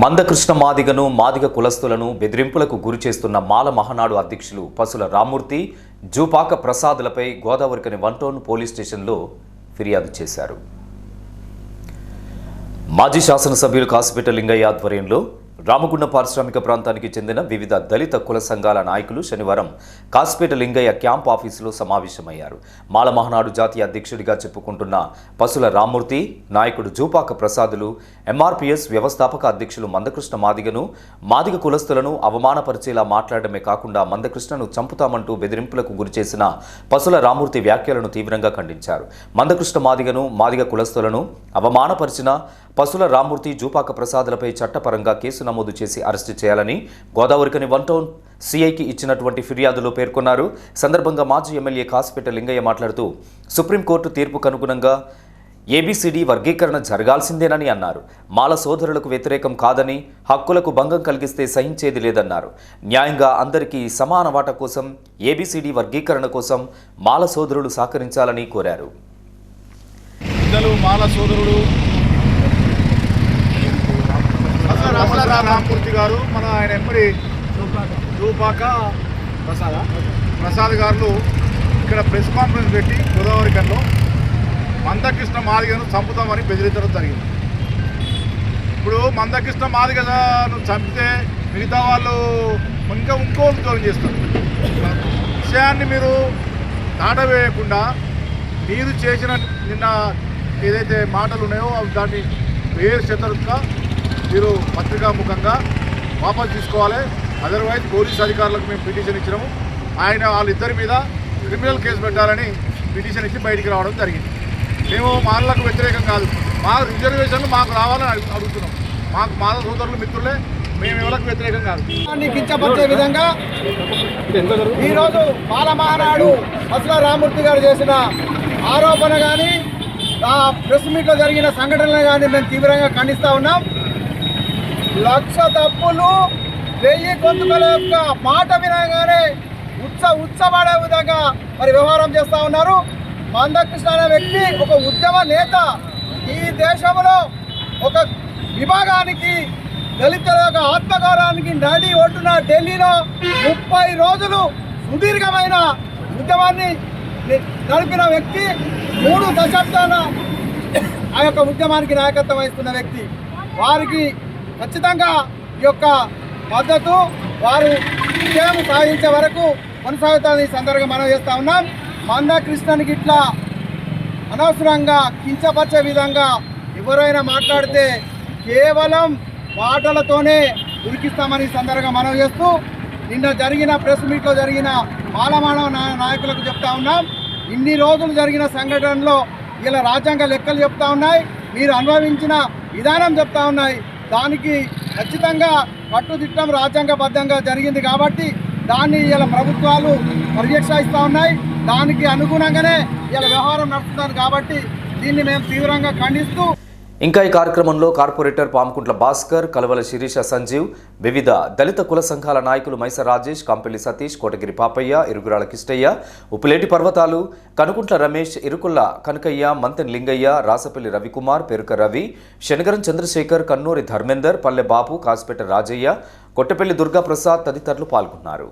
మందకృష్ణ మాదిగను మాదిగ కులస్తులను బెదిరింపులకు గురి చేస్తున్న మాల మహానాడు అధ్యక్షులు పసుల రామూర్తి జూపాక ప్రసాదులపై గోదావరికని వన్ టౌన్ పోలీస్ స్టేషన్లో ఫిర్యాదు చేశారు. మాజీ శాసనసభ్యులు కాసిపేట లింగయ్య ఆధ్వర్యంలో రామగుండం పారిశ్రామిక ప్రాంతానికి చెందిన వివిధ దళిత కుల సంఘాల నాయకులు శనివారం కాస్పేట లింగయ్య క్యాంప్ ఆఫీసులో సమావేశమయ్యారు. మాల మహనాడు జాతీయ అధ్యక్షుడిగా చెప్పుకుంటున్న పసుల రామ్మూర్తి నాయకుడు జూపాక ప్రసాదులు ఎంఆర్పిఎస్ వ్యవస్థాపక అధ్యక్షులు మందకృష్ణ మాదిగను మాదిగ కులస్తులను అవమానపరిచేలా మాట్లాడమే కాకుండా మందకృష్ణను చంపుతామంటూ బెదిరింపులకు గురిచేసిన పసుల రామ్మూర్తి వ్యాఖ్యలను తీవ్రంగా ఖండించారు. మందకృష్ణ మాదిగను మాదిగ కులస్తులను అవమానపరిచిన పసుల రామ్మూర్తి జూపాక ప్రసాదులపై చట్టపరంగా కేసు నమోదు చేసి అరెస్టు చేయాలని గోదావరికని వన్ టౌన్ సిఐకి ఇచ్చినటువంటి ఫిర్యాదులో పేర్కొన్నారు. సందర్భంగా మాజీ ఎమ్మెల్యే కాసిపేట లింగయ్య మాట్లాడుతూ సుప్రీంకోర్టు తీర్పుకు అనుగుణంగా ఏబిసిడి వర్గీకరణ జరగాల్సిందేనని అన్నారు. మాల సోదరులకు వ్యతిరేకం కాదని హక్కులకు భంగం కలిగిస్తే సహించేది లేదన్నారు. న్యాయంగా అందరికీ సమాన వాట కోసం ఏబిసిడి వర్గీకరణ కోసం మాల సోదరులు సహకరించాలని కోరారు. మాల సోదరుడు రసల రామమూర్తి గారు మన ఆయన ఎంపడి రూపాక ప్రసాద. ప్రసాద్ గారు ఇక్కడ ప్రెస్ కాన్ఫరెన్స్ పెట్టి గోదావరి కన్లో మందకృష్ణ మాదిగను చంపుతామని బెదిరించడం జరిగింది. ఇప్పుడు మందకృష్ణ మాదిగను చంపితే మిగతా వాళ్ళు ఇంకా ఇంకో ఉద్యోగం చేస్తారు. విషయాన్ని మీరు దాటవేయకుండా మీరు చేసిన నిన్న ఏదైతే మాటలు ఉన్నాయో అవి దాన్ని వేరు శతరుగా మీరు పత్రికాముఖంగా వాపసు తీసుకోవాలి. అదర్వైజ్ పోలీస్ అధికారులకు మేము పిటిషన్ ఇచ్చినాము. ఆయన వాళ్ళిద్దరి మీద క్రిమినల్ కేసు పెట్టాలని పిటిషన్ ఇచ్చి బయటికి రావడం జరిగింది. మేము మాలకు వ్యతిరేకం కాదు. మా రిజర్వేషన్లు మాకు రావాలని అడుగు- అడుగుతున్నాం. మాకు మాల సోదరులు మిత్రులే మేము ఎవరికి వ్యతిరేకం కాదు. కించపరిచే విధంగా ఈరోజు బాలమహానాడు అసల రామూర్తి గారు చేసిన ఆరోపణ కానీ ఆ ప్రెస్ మీట్లో జరిగిన సంఘటనలు కానీ మేము తీవ్రంగా ఖండిస్తూ ఉన్నాం. లక్ష తప్పులు వెయ్యి గొంతుకల యొక్క మాట వినగానే ఉత్స ఉత్సపడే విధంగా మరి వ్యవహారం చేస్తూ ఉన్నారు. మందకృష్ణ అనే వ్యక్తి ఒక ఉద్యమ నేత. ఈ దేశంలో ఒక విభాగానికి దళితుల యొక్క ఆత్మగౌరవానికి నడి ఒడ్డున ఢిల్లీలో ముప్పై రోజులు సుదీర్ఘమైన ఉద్యమాన్ని నడిపిన వ్యక్తి మూడు దశాబ్దాల ఆ యొక్క ఉద్యమానికి నాయకత్వం వహిస్తున్న వ్యక్తి. వారికి ఖచ్చితంగా ఈ యొక్క మద్దతు వారు విజయం సాధించే వరకు కొనసాగుతామని ఈ సందర్భంగా మనం చేస్తా ఉన్నాం. మందకృష్ణనికి ఇట్లా అనవసరంగా కించపరిచే విధంగా ఎవరైనా మాట్లాడితే కేవలం మాటలతోనే ఉరికిస్తామని సందర్భంగా మనం చేస్తూ నిన్న జరిగిన ప్రెస్ మీట్లో జరిగిన మాలమానవ నాయకులకు చెప్తా ఉన్నాం. ఇన్ని రోజులు జరిగిన సంఘటనలో ఇలా రాజ్యాంగ లెక్కలు చెప్తా ఉన్నాయి. మీరు అనుభవించిన విధానం చెప్తా ఉన్నాయి. దానికి ఖచ్చితంగా పట్టుదిట్టం రాజ్యాంగబద్ధంగా జరిగింది కాబట్టి దాన్ని ఇలా ప్రభుత్వాలు పర్యవేక్షిస్తూ ఉన్నాయి. దానికి అనుగుణంగానే ఇలా వ్యవహారం నడుస్తుంది కాబట్టి దీన్ని మేము తీవ్రంగా ఖండిస్తూ ఇంకా ఈ కార్యక్రమంలో కార్పొరేటర్ పామకుంట్ల భాస్కర్ కలవల శిరీష సంజీవ్ వివిధ దళిత కుల సంఘాల నాయకులు మైస రాజేష్ కంపెల్లి సతీష్ కోటగిరి పాపయ్య ఇరుగురాల కిష్టయ్య ఉప్పులేటి పర్వతాలు కనుకుంట్ల రమేష్ ఇరుకుల్ల కనకయ్య మంతెన్ లింగయ్య రాసపల్లి రవికుమార్ పెరుక రవి శనగరం చంద్రశేఖర్ కన్నూరి ధర్మేందర్ పల్లె బాపు కాసిపేట రాజయ్య కొట్టపల్లి దుర్గాప్రసాద్ తదితరులు పాల్గొన్నారు.